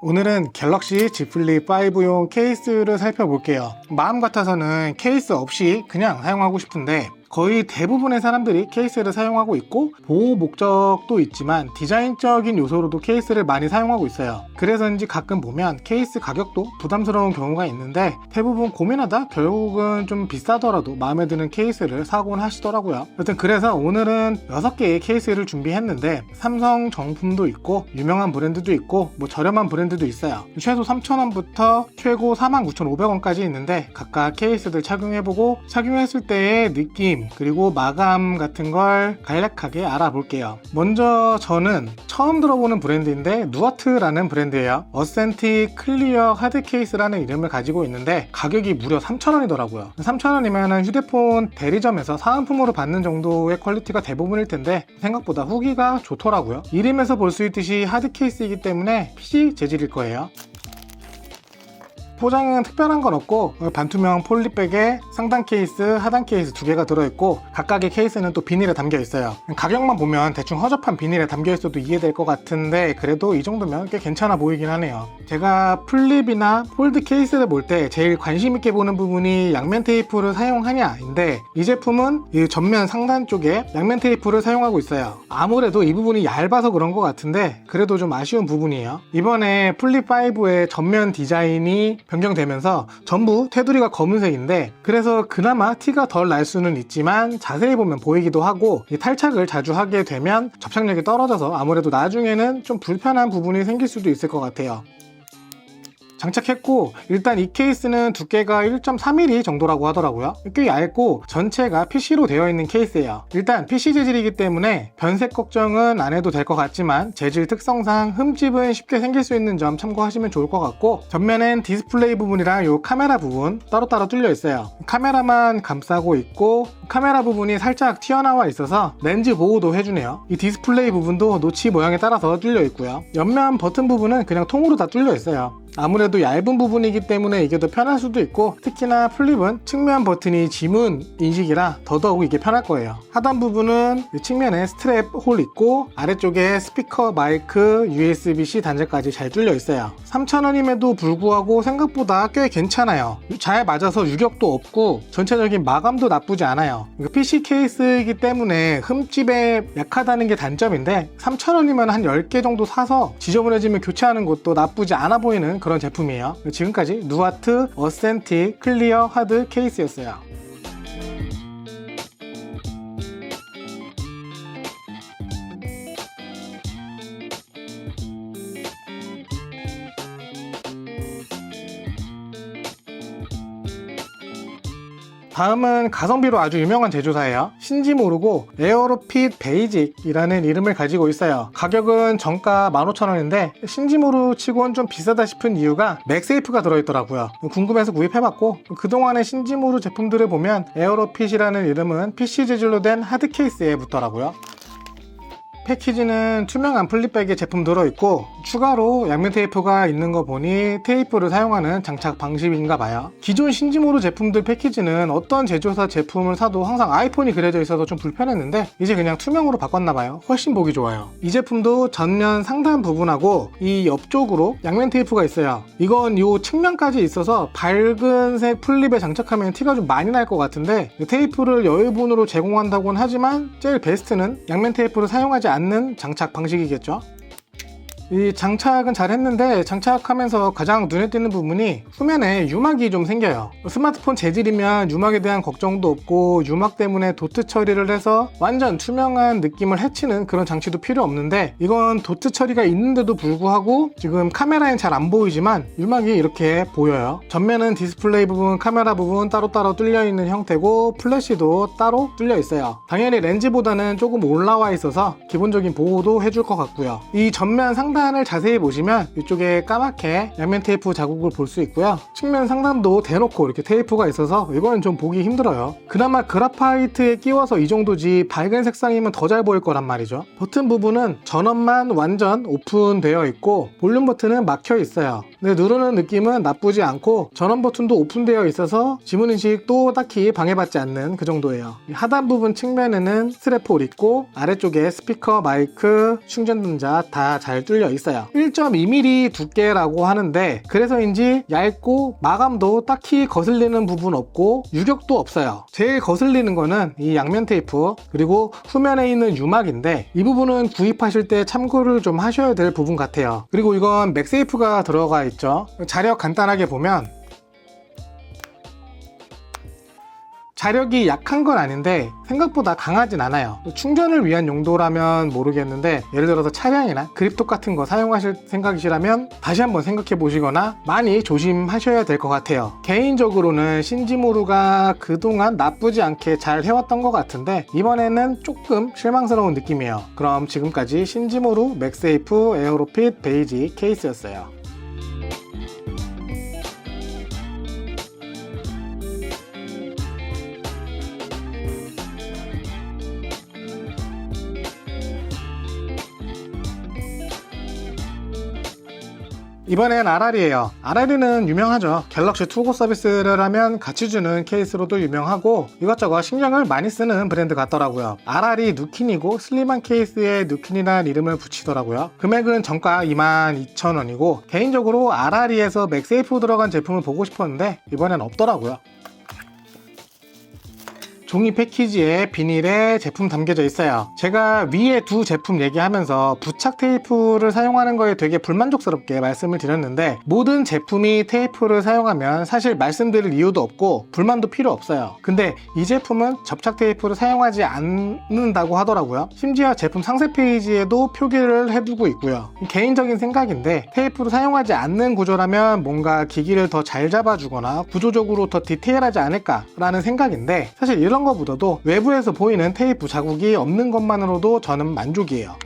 오늘은 갤럭시 Z 플립 5용 케이스를 살펴볼게요. 마음 같아서는 케이스 없이 그냥 사용하고 싶은데 거의 대부분의 사람들이 케이스를 사용하고 있고 보호 목적도 있지만 디자인적인 요소로도 케이스를 많이 사용하고 있어요. 그래서인지 가끔 보면 케이스 가격도 부담스러운 경우가 있는데 대부분 고민하다 결국은 좀 비싸더라도 마음에 드는 케이스를 사곤 하시더라고요. 여튼 그래서 오늘은 6개의 케이스를 준비했는데 삼성 정품도 있고 유명한 브랜드도 있고 뭐 저렴한 브랜드도 있어요. 최소 3,000원부터 최고 49,500원까지 있는데 각각 케이스들 착용해보고 착용했을 때의 느낌 그리고 마감 같은 걸 간략하게 알아볼게요. 먼저 저는 처음 들어보는 브랜드인데 누아트라는 브랜드예요. 어센틱 클리어 하드 케이스라는 이름을 가지고 있는데 가격이 무려 3,000원이더라고요. 3,000원이면 휴대폰 대리점에서 사은품으로 받는 정도의 퀄리티가 대부분일 텐데 생각보다 후기가 좋더라고요. 이름에서 볼 수 있듯이 하드 케이스이기 때문에 PC 재질일 거예요. 포장은 특별한 건 없고 반투명 폴리백에 상단 케이스, 하단 케이스 두 개가 들어있고 각각의 케이스는 또 비닐에 담겨 있어요. 가격만 보면 대충 허접한 비닐에 담겨 있어도 이해될 것 같은데 그래도 이 정도면 꽤 괜찮아 보이긴 하네요. 제가 플립이나 폴드 케이스를 볼 때 제일 관심 있게 보는 부분이 양면 테이프를 사용하냐인데 이 제품은 이 전면 상단 쪽에 양면 테이프를 사용하고 있어요. 아무래도 이 부분이 얇아서 그런 것 같은데 그래도 좀 아쉬운 부분이에요. 이번에 플립 5의 전면 디자인이 변경되면서 전부 테두리가 검은색인데 그래서 그나마 티가 덜 날 수는 있지만 자세히 보면 보이기도 하고 이 탈착을 자주 하게 되면 접착력이 떨어져서 아무래도 나중에는 좀 불편한 부분이 생길 수도 있을 것 같아요. 장착했고 일단 이 케이스는 두께가 1.3mm 정도라고 하더라고요. 꽤 얇고 전체가 PC로 되어 있는 케이스예요. 일단 PC 재질이기 때문에 변색 걱정은 안 해도 될 것 같지만 재질 특성상 흠집은 쉽게 생길 수 있는 점 참고하시면 좋을 것 같고 전면엔 디스플레이 부분이랑 요 카메라 부분 따로따로 뚫려 있어요. 카메라만 감싸고 있고 카메라 부분이 살짝 튀어나와 있어서 렌즈 보호도 해주네요. 이 디스플레이 부분도 노치 모양에 따라서 뚫려 있고요. 옆면 버튼 부분은 그냥 통으로 다 뚫려 있어요 아무래도 얇은 부분이기 때문에 이게 더 편할 수도 있고 특히나 플립은 측면 버튼이 지문 인식이라 더더욱 이게 편할 거예요. 하단 부분은 이 측면에 스트랩 홀 있고 아래쪽에 스피커 마이크 USB-C 단자까지 잘 뚫려 있어요. 3,000원임에도 불구하고 생각보다 꽤 괜찮아요. 잘 맞아서 유격도 없고 전체적인 마감도 나쁘지 않아요. PC 케이스이기 때문에 흠집에 약하다는 게 단점인데 3,000원이면 한 10개 정도 사서 지저분해지면 교체하는 것도 나쁘지 않아 보이는 그런 제품이에요. 지금까지 누아트 어센틱 클리어 하드 케이스였어요. 다음은 가성비로 아주 유명한 제조사예요. 신지 모르고 에어로핏 베이직이라는 이름을 가지고 있어요. 가격은 정가 15,000원인데 신지 모르 치곤 좀 비싸다 싶은 이유가 맥세이프가 들어있더라고요. 궁금해서 구입해봤고 그동안의 신지 모르 제품들을 보면 에어로핏이라는 이름은 PC 재질로 된 하드 케이스에 붙더라고요. 패키지는 투명한 플립백에 제품 들어있고 추가로 양면 테이프가 있는 거 보니 테이프를 사용하는 장착 방식인가 봐요. 기존 신지모르 제품들 패키지는 어떤 제조사 제품을 사도 항상 아이폰이 그려져 있어서 좀 불편했는데 이제 그냥 투명으로 바꿨나 봐요. 훨씬 보기 좋아요. 이 제품도 전면 상단 부분하고 이 옆쪽으로 양면 테이프가 있어요. 이건 이 측면까지 있어서 밝은 색 플립에 장착하면 티가 좀 많이 날 것 같은데 테이프를 여유분으로 제공한다고는 하지만 제일 베스트는 양면 테이프를 사용하지 않는 장착 방식이겠죠 이 장착은 잘 했는데 장착하면서 가장 눈에 띄는 부분이 후면에 유막이 좀 생겨요. 스마트폰 재질이면 유막에 대한 걱정도 없고 유막 때문에 도트 처리를 해서 완전 투명한 느낌을 해치는 그런 장치도 필요 없는데 이건 도트 처리가 있는데도 불구하고 지금 카메라엔 잘 안 보이지만 유막이 이렇게 보여요. 전면은 디스플레이 부분 카메라 부분 따로따로 뚫려 있는 형태고 플래시도 따로 뚫려 있어요. 당연히 렌즈보다는 조금 올라와 있어서 기본적인 보호도 해줄 것 같고요. 이 전면 상단 상단을 자세히 보시면 이쪽에 까맣게 양면 테이프 자국을 볼 수 있고요. 측면 상단도 대놓고 이렇게 테이프가 있어서 이거는 좀 보기 힘들어요. 그나마 그라파이트에 끼워서 이 정도지 밝은 색상이면 더 잘 보일 거란 말이죠. 버튼 부분은 전원만 완전 오픈되어 있고 볼륨 버튼은 막혀 있어요. 근데 누르는 느낌은 나쁘지 않고 전원 버튼도 오픈되어 있어서 지문 인식도 딱히 방해받지 않는 그 정도예요. 이 하단 부분 측면에는 스트랩홀 있고 아래쪽에 스피커 마이크 충전 등자 다 잘 뚫려 뚫려 있어요. 1.2mm 두께라고 하는데 그래서인지 얇고 마감도 딱히 거슬리는 부분 없고 유격도 없어요. 제일 거슬리는 거는 이 양면 테이프 그리고 후면에 있는 유막인데 이 부분은 구입하실 때 참고를 좀 하셔야 될 부분 같아요. 그리고 이건 맥세이프가 들어가 있죠. 자력 간단하게 보면 자력이 약한 건 아닌데 생각보다 강하진 않아요. 충전을 위한 용도라면 모르겠는데 예를 들어서 차량이나 그립톡 같은 거 사용하실 생각이시라면 다시 한번 생각해 보시거나 많이 조심하셔야 될 것 같아요. 개인적으로는 신지모루가 그동안 나쁘지 않게 잘 해왔던 것 같은데 이번에는 조금 실망스러운 느낌이에요. 그럼 지금까지 신지모루 맥세이프 에어로핏 베이지 케이스였어요 이번엔 아라리에요. 아라리는 유명하죠. 갤럭시 투고 서비스를 하면 같이 주는 케이스로도 유명하고 이것저것 신경을 많이 쓰는 브랜드 같더라고요. 아라리 누킨이고 슬림한 케이스에 누킨이라는 이름을 붙이더라고요. 금액은 정가 22,000원이고 개인적으로 아라리에서 맥세이프 들어간 제품을 보고 싶었는데 이번엔 없더라고요. 종이 패키지에 비닐에 제품 담겨져 있어요. 제가 위에 두 제품 얘기하면서 부착 테이프를 사용하는 거에 되게 불만족스럽게 말씀을 드렸는데 모든 제품이 테이프를 사용하면 사실 말씀드릴 이유도 없고 불만도 필요 없어요. 근데 이 제품은 접착 테이프를 사용하지 않는다고 하더라고요. 심지어 제품 상세 페이지에도 표기를 해두고 있고요. 개인적인 생각인데 테이프를 사용하지 않는 구조라면 뭔가 기기를 더 잘 잡아주거나 구조적으로 더 디테일하지 않을까 라는 생각인데 사실 이런 거보다도 외부에서 보이는 테이프 자국이 없는 것만으로도 저는 만족이에요.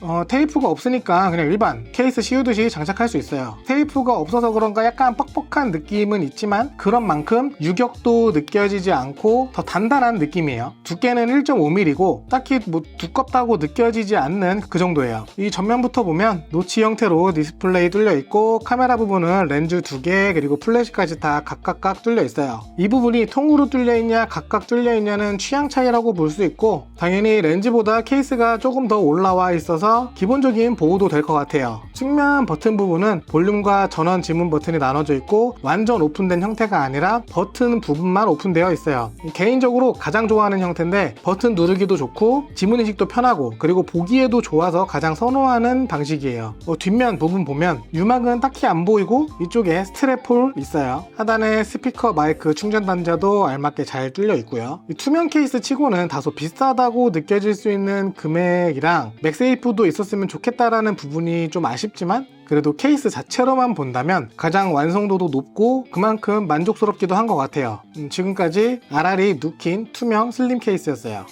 어, 테이프가 없으니까 그냥 일반 케이스 씌우듯이 장착할 수 있어요. 테이프가 없어서 그런가 약간 뻑뻑한 느낌은 있지만 그런 만큼 유격도 느껴지지 않고 더 단단한 느낌이에요. 두께는 1.5mm고 딱히 뭐 두껍다고 느껴지지 않는 그 정도예요. 이 전면부터 보면 노치 형태로 디스플레이 뚫려 있고 카메라 부분은 렌즈 두개 그리고 플래시까지 다 각각각 뚫려 있어요. 이 부분이 통으로 뚫려 있냐 각각 뚫려 있냐는 취향 차이라고 볼 수 있고 당연히 렌즈보다 케이스가 조금 더 올라와 있어서 기본적인 보호도 될 것 같아요. 측면 버튼 부분은 볼륨과 전원 지문 버튼이 나눠져 있고 완전 오픈된 형태가 아니라 버튼 부분만 오픈되어 있어요. 개인적으로 가장 좋아하는 형태인데 버튼 누르기도 좋고 지문 인식도 편하고 그리고 보기에도 좋아서 가장 선호하는 방식이에요. 어, 뒷면 부분 보면 유막은 딱히 안 보이고 이쪽에 스트랩 홀 있어요. 하단에 스피커 마이크 충전 단자도 알맞게 잘 뚫려 있고요. 이 투명 케이스 치고는 다소 비싸다고 느껴질 수 있는 금액이랑 맥세이프 도 있었으면 좋겠다라는 부분이 좀 아쉽지만 그래도 케이스 자체로만 본다면 가장 완성도도 높고 그만큼 만족스럽기도 한 것 같아요. 음, 지금까지 아라리 누킨 투명 슬림 케이스였어요.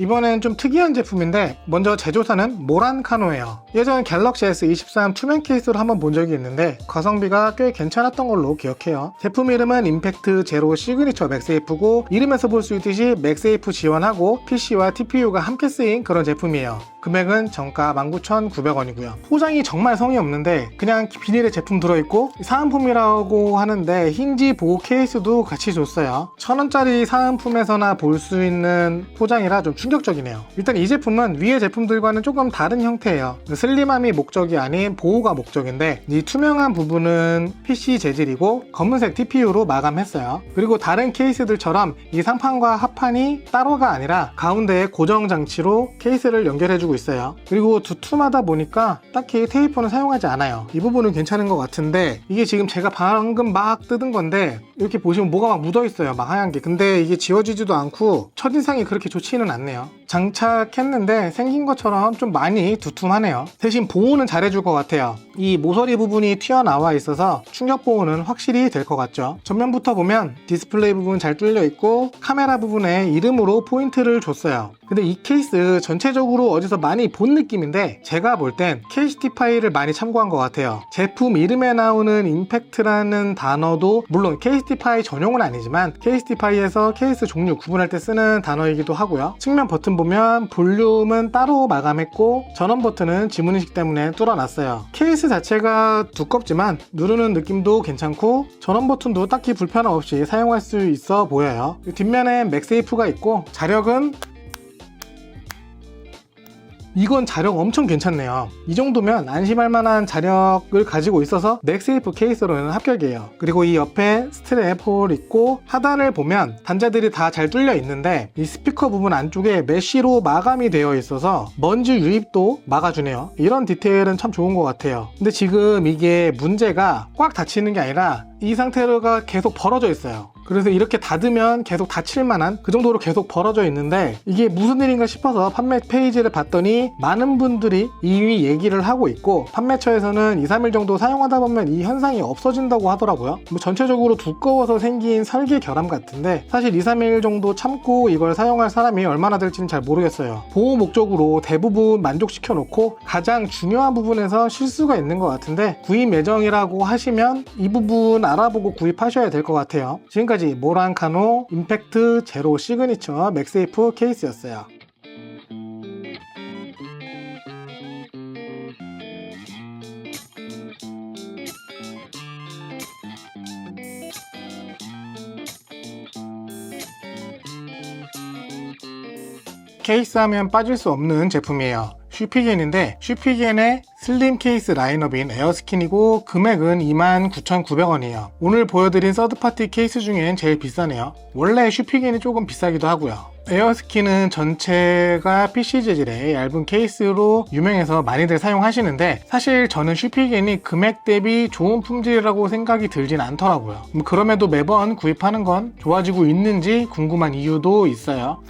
이번엔 좀 특이한 제품인데 먼저 제조사는 모란카노예요. 예전 갤럭시 S23 투명 케이스로 한번 본 적이 있는데 가성비가 꽤 괜찮았던 걸로 기억해요. 제품 이름은 임팩트 제로 시그니처 맥세이프고 이름에서 볼 수 있듯이 맥세이프 지원하고 PC와 TPU가 함께 쓰인 그런 제품이에요. 금액은 정가 19,900원이고요. 포장이 정말 성의 없는데 그냥 비닐에 제품 들어있고 사은품이라고 하는데 힌지 보호 케이스도 같이 줬어요. 천원짜리 사은품에서나 볼 수 있는 포장이라 좀 충격적이네요. 일단 이 제품은 위의 제품들과는 조금 다른 형태예요. 슬림함이 목적이 아닌 보호가 목적인데 이 투명한 부분은 PC 재질이고 검은색 TPU로 마감했어요. 그리고 다른 케이스들처럼 이 상판과 합판이 따로가 아니라 가운데에 고정 장치로 케이스를 연결해주고 있어요. 그리고 두툼하다 보니까 딱히 테이프는 사용하지 않아요. 이 부분은 괜찮은 것 같은데 이게 지금 제가 방금 막 뜯은 건데 이렇게 보시면 뭐가 막 묻어 있어요. 막 하얀 게. 근데 이게 지워지지도 않고 첫인상이 그렇게 좋지는 않네요. 장착했는데 생긴 것처럼 좀 많이 두툼하네요. 대신 보호는 잘해줄 것 같아요. 이 모서리 부분이 튀어나와 있어서 충격 보호는 확실히 될 것 같죠. 전면부터 보면 디스플레이 부분 잘 뚫려 있고 카메라 부분에 이름으로 포인트를 줬어요. 근데 이 케이스 전체적으로 어디서 많이 본 느낌인데 제가 볼 땐 KCT 파일을 많이 참고한 것 같아요. 제품 이름에 나오는 임팩트라는 단어도 물론 KCT 파이 전용은 아니지만 KCT 파이에서 케이스 종류 구분할 때 쓰는 단어이기도 하고요. 측면 버튼 보면 볼륨은 따로 마감했고 전원 버튼은 지문인식 때문에 뚫어놨어요. 케이스 자체가 두껍지만 누르는 느낌도 괜찮고 전원 버튼도 딱히 불편함 없이 사용할 수 있어 보여요. 뒷면에 맥세이프가 있고 자력은 이건 자력 엄청 괜찮네요. 이 정도면 안심할 만한 자력을 가지고 있어서 맥세이프 케이스로는 합격이에요. 그리고 이 옆에 스트랩 홀 있고 하단을 보면 단자들이 다 잘 뚫려 있는데 이 스피커 부분 안쪽에 메쉬로 마감이 되어 있어서 먼지 유입도 막아주네요. 이런 디테일은 참 좋은 것 같아요. 근데 지금 이게 문제가 꽉 닫히는 게 아니라 이 상태가 계속 벌어져 있어요. 그래서 이렇게 닫으면 계속 닫힐 만한 그 정도로 계속 벌어져 있는데 이게 무슨 일인가 싶어서 판매 페이지를 봤더니 많은 분들이 이미 얘기를 하고 있고 판매처에서는 2, 3일 정도 사용하다 보면 이 현상이 없어진다고 하더라고요. 뭐 전체적으로 두꺼워서 생긴 설계 결함 같은데 사실 2, 3일 정도 참고 이걸 사용할 사람이 얼마나 될지는 잘 모르겠어요. 보호 목적으로 대부분 만족시켜 놓고 가장 중요한 부분에서 실수가 있는 것 같은데 구입 예정이라고 하시면 이 부분 알아보고 구입하셔야 될 것 같아요. 지금까지 모란카노 임팩트 제로 시그니처 맥세이프 케이스였어요. 케이스 하면 빠질 수 없는 제품이에요. 슈피겐인데 슈피겐의 슬림 케이스 라인업인 에어스킨이고 금액은 29,900원이에요. 오늘 보여드린 서드파티 케이스 중엔 제일 비싸네요. 원래 슈피겐이 조금 비싸기도 하고요. 에어스킨은 전체가 PC 재질의 얇은 케이스로 유명해서 많이들 사용하시는데 사실 저는 슈피겐이 금액 대비 좋은 품질이라고 생각이 들진 않더라고요. 뭐 그럼에도 매번 구입하는 건 좋아지고 있는지 궁금한 이유도 있어요.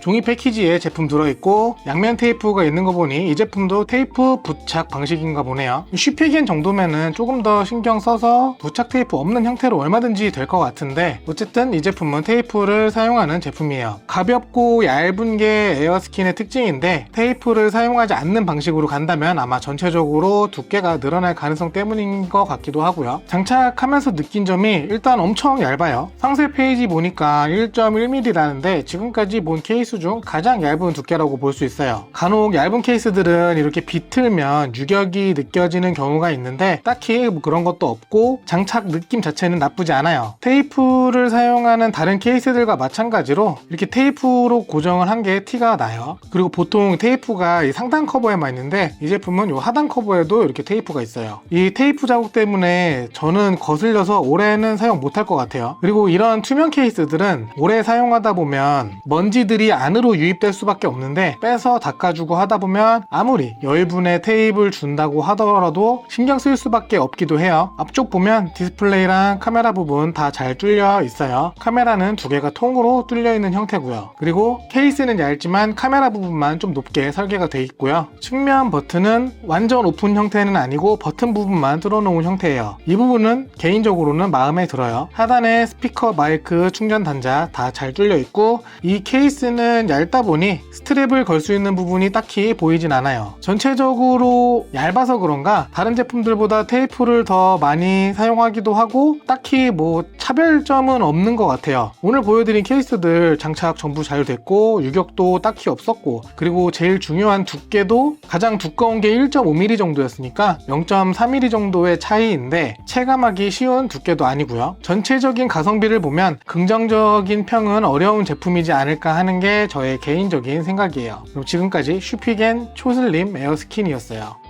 종이 패키지에 제품 들어있고 양면 테이프가 있는 거 보니 이 제품도 테이프 부착 방식인가 보네요. 슈피겐 정도면은 조금 더 신경 써서 부착 테이프 없는 형태로 얼마든지 될 것 같은데 어쨌든 이 제품은 테이프를 사용하는 제품이에요. 가볍고 얇은 게 에어스킨의 특징인데 테이프를 사용하지 않는 방식으로 간다면 아마 전체적으로 두께가 늘어날 가능성 때문인 것 같기도 하고요. 장착하면서 느낀 점이 일단 엄청 얇아요. 상세 페이지 보니까 1.1mm라는데 지금까지 본 케이스 케이스 중 가장 얇은 두께라고 볼 수 있어요. 간혹 얇은 케이스들은 이렇게 비틀면 유격이 느껴지는 경우가 있는데 딱히 뭐 그런 것도 없고 장착 느낌 자체는 나쁘지 않아요. 테이프를 사용하는 다른 케이스들과 마찬가지로 이렇게 테이프로 고정을 한 게 티가 나요. 그리고 보통 테이프가 이 상단 커버에만 있는데 이 제품은 이 하단 커버에도 이렇게 테이프가 있어요. 이 테이프 자국 때문에 저는 거슬려서 오래는 사용 못할 것 같아요. 그리고 이런 투명 케이스들은 오래 사용하다 보면 먼지들이 안으로 유입될 수밖에 없는데 빼서 닦아주고 하다 보면 아무리 열분의 테이프를 준다고 하더라도 신경 쓸 수밖에 없기도 해요. 앞쪽 보면 디스플레이랑 카메라 부분 다 잘 뚫려 있어요. 카메라는 두 개가 통으로 뚫려 있는 형태고요. 그리고 케이스는 얇지만 카메라 부분만 좀 높게 설계가 돼 있고요. 측면 버튼은 완전 오픈 형태는 아니고 버튼 부분만 뚫어놓은 형태예요. 이 부분은 개인적으로는 마음에 들어요. 하단에 스피커, 마이크, 충전 단자 다 잘 뚫려 있고 이 케이스는 얇다 보니 스트랩을 걸 수 있는 부분이 딱히 보이진 않아요. 전체적으로 얇아서 그런가 다른 제품들보다 테이프를 더 많이 사용하기도 하고 딱히 뭐 차별점은 없는 것 같아요. 오늘 보여드린 케이스들 장착 전부 잘 됐고 유격도 딱히 없었고 그리고 제일 중요한 두께도 가장 두꺼운 게 1.5mm 정도였으니까 0.3mm 정도의 차이인데 체감하기 쉬운 두께도 아니고요. 전체적인 가성비를 보면 긍정적인 평은 어려운 제품이지 않을까 하는 게 저의 개인적인 생각이에요. 그럼 지금까지 슈피겐 초슬림 에어스킨이었어요.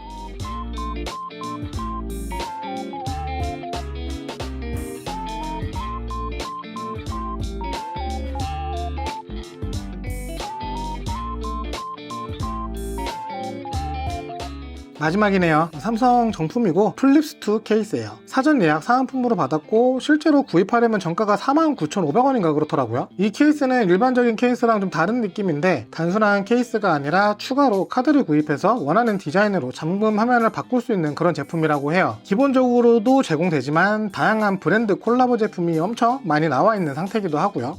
마지막이네요. 삼성 정품이고 플립스2 케이스예요. 사전 예약 사은품으로 받았고 실제로 구입하려면 정가가 49,500원인가 그렇더라고요. 이 케이스는 일반적인 케이스랑 좀 다른 느낌인데 단순한 케이스가 아니라 추가로 카드를 구입해서 원하는 디자인으로 잠금 화면을 바꿀 수 있는 그런 제품이라고 해요. 기본적으로도 제공되지만 다양한 브랜드 콜라보 제품이 엄청 많이 나와 있는 상태이기도 하고요.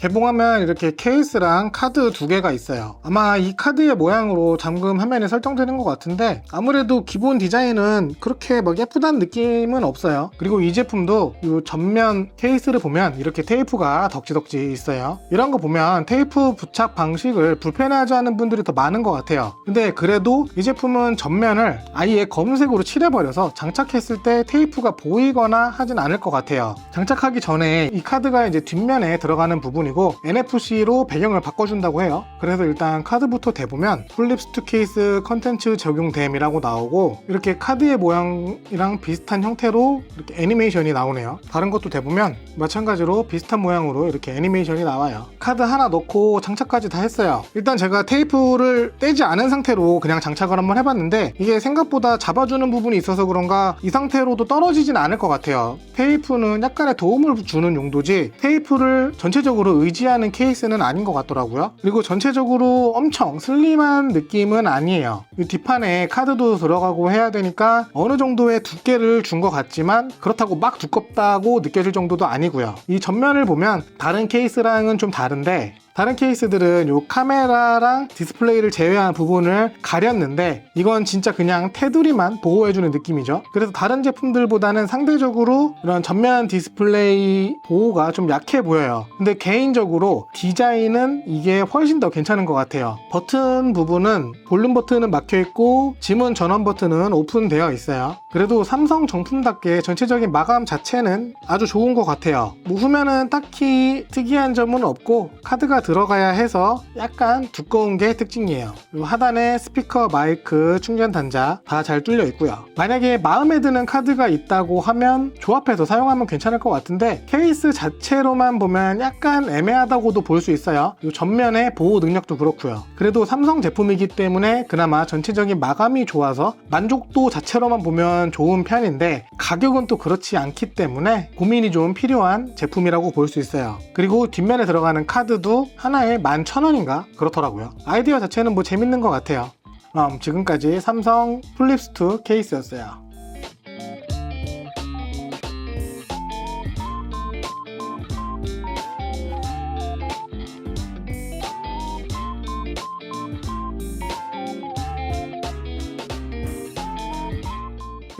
개봉하면 이렇게 케이스랑 카드 두 개가 있어요. 아마 이 카드의 모양으로 잠금 화면이 설정되는 것 같은데 아무래도 기본 디자인은 그렇게 막 예쁘다는 느낌은 없어요. 그리고 이 제품도 이 전면 케이스를 보면 이렇게 테이프가 덕지덕지 있어요. 이런 거 보면 테이프 부착 방식을 불편해하지 않은 분들이 더 많은 것 같아요. 근데 그래도 이 제품은 전면을 아예 검은색으로 칠해버려서 장착했을 때 테이프가 보이거나 하진 않을 것 같아요. 장착하기 전에 이 카드가 이제 뒷면에 들어가는 부분이 고 NFC로 배경을 바꿔준다고 해요. 그래서 일단 카드부터 대보면 플립스투 케이스 컨텐츠 적용됨이라고 나오고 이렇게 카드의 모양이랑 비슷한 형태로 이렇게 애니메이션이 나오네요. 다른 것도 대보면 마찬가지로 비슷한 모양으로 이렇게 애니메이션이 나와요. 카드 하나 넣고 장착까지 다 했어요. 일단 제가 테이프를 떼지 않은 상태로 그냥 장착을 한번 해봤는데 이게 생각보다 잡아주는 부분이 있어서 그런가 이 상태로도 떨어지진 않을 것 같아요. 테이프는 약간의 도움을 주는 용도지 테이프를 전체적으로 의지하는 케이스는 아닌 것 같더라고요. 그리고 전체적으로 엄청 슬림한 느낌은 아니에요. 이 뒷판에 카드도 들어가고 해야 되니까 어느 정도의 두께를 준 것 같지만 그렇다고 막 두껍다고 느껴질 정도도 아니고요. 이 전면을 보면 다른 케이스랑은 좀 다른데 다른 케이스들은 요 카메라랑 디스플레이를 제외한 부분을 가렸는데 이건 진짜 그냥 테두리만 보호해주는 느낌이죠. 그래서 다른 제품들보다는 상대적으로 이런 전면 디스플레이 보호가 좀 약해 보여요. 근데 개인적으로 디자인은 이게 훨씬 더 괜찮은 것 같아요. 버튼 부분은 볼륨 버튼은 막혀 있고 지문 전원 버튼은 오픈되어 있어요. 그래도 삼성 정품답게 전체적인 마감 자체는 아주 좋은 것 같아요. 뭐 후면은 딱히 특이한 점은 없고 카드가 들어가야 해서 약간 두꺼운 게 특징이에요. 요 하단에 스피커, 마이크, 충전 단자 다 잘 뚫려 있고요. 만약에 마음에 드는 카드가 있다고 하면 조합해서 사용하면 괜찮을 것 같은데 케이스 자체로만 보면 약간 애매하다고도 볼 수 있어요. 요 전면의 보호 능력도 그렇고요. 그래도 삼성 제품이기 때문에 그나마 전체적인 마감이 좋아서 만족도 자체로만 보면 좋은 편인데 가격은 또 그렇지 않기 때문에 고민이 좀 필요한 제품이라고 볼 수 있어요. 그리고 뒷면에 들어가는 카드도 하나에 11,000원인가 그렇더라고요. 아이디어 자체는 뭐 재밌는 것 같아요. 음, 지금까지 삼성 플립스2 케이스였어요.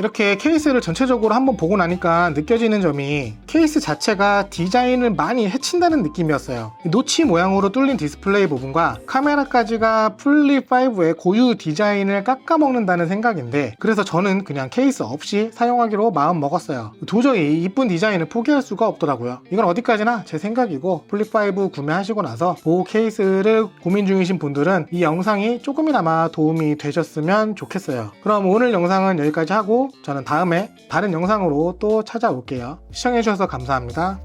이렇게 케이스를 전체적으로 한번 보고 나니까 느껴지는 점이 케이스 자체가 디자인을 많이 해친다는 느낌이었어요. 이 노치 모양으로 뚫린 디스플레이 부분과 카메라까지가 플립5의 고유 디자인을 깎아먹는다는 생각인데 그래서 저는 그냥 케이스 없이 사용하기로 마음 먹었어요. 도저히 이쁜 디자인을 포기할 수가 없더라고요. 이건 어디까지나 제 생각이고 플립5 구매하시고 나서 보호 케이스를 고민 중이신 분들은 이 영상이 조금이나마 도움이 되셨으면 좋겠어요. 그럼 오늘 영상은 여기까지 하고 저는 다음에 다른 영상으로 또 찾아올게요. 시청해주셔서 감사합니다.